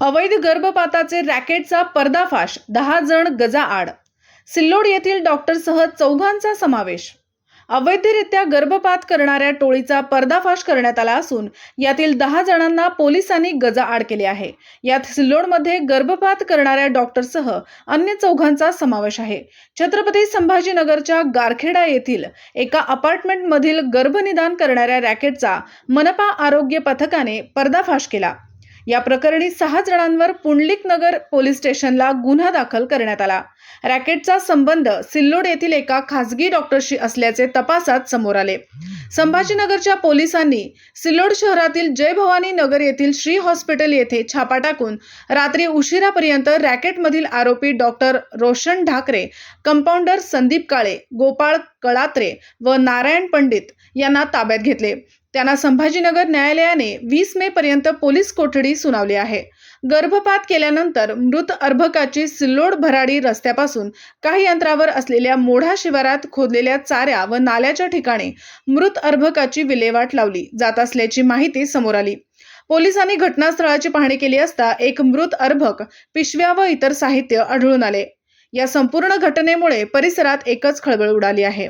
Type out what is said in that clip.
अवैध गर्भपाताचे रॅकेटचा पर्दाफाश दहा जण गजाआड. सिल्लोड येथील डॉक्टरसह चौघांचा समावेश. अवैधरित्या गर्भपात करणाऱ्या टोळीचा पर्दाफाश करण्यात आला असून यातील दहा जणांना पोलिसांनी गजाआड केले आहे. यात सिल्लोडमध्ये गर्भपात करणाऱ्या डॉक्टरसह अन्य चौघांचा समावेश आहे. छत्रपती संभाजीनगरच्या गारखेडा येथील एका अपार्टमेंटमधील गर्भनिदान करणाऱ्या रॅकेटचा मनपा आरोग्य पथकाने पर्दाफाश केला. या प्रकरणी सहा जणांवर पुंडलिक नगर पोलीस स्टेशनला गुन्हा दाखल करण्यात आला. रॅकेटचा संबंध सिल्लोड येथील एका खासगी डॉक्टरशी असल्याचे तपासात समोर आले. संभाजीनगरच्या पोलिसांनी सिल्लोड शहरातील जय भवानी नगर येथील श्री हॉस्पिटल येथे छापा टाकून रात्री उशिरापर्यंत रॅकेटमधील आरोपी डॉक्टर रोशन ढाकरे कंपाऊंडर संदीप काळे गोपाळ कळात्रे व नारायण पंडित यांना ताब्यात घेतले. त्यांना संभाजीनगर न्यायालयाने वीस मे पर्यंत पोलीस कोठडी सुनावली आहे. गर्भपात केल्यानंतर मृत अर्भकाची सिल्लोड भराडी रस्त्यापासून काही अंतरावर असलेल्या मोढा शिवारात खोदलेल्या चाऱ्या व नाल्याच्या ठिकाणी मृत अर्भकाची विल्हेवाट लावली जात असल्याची माहिती समोर आली. पोलिसांनी घटनास्थळाची पाहणी केली असता एक मृत अर्भक पिशव्या व इतर साहित्य आढळून आले. या संपूर्ण घटनेमुळे परिसरात एकच खळबळ उडाली आहे.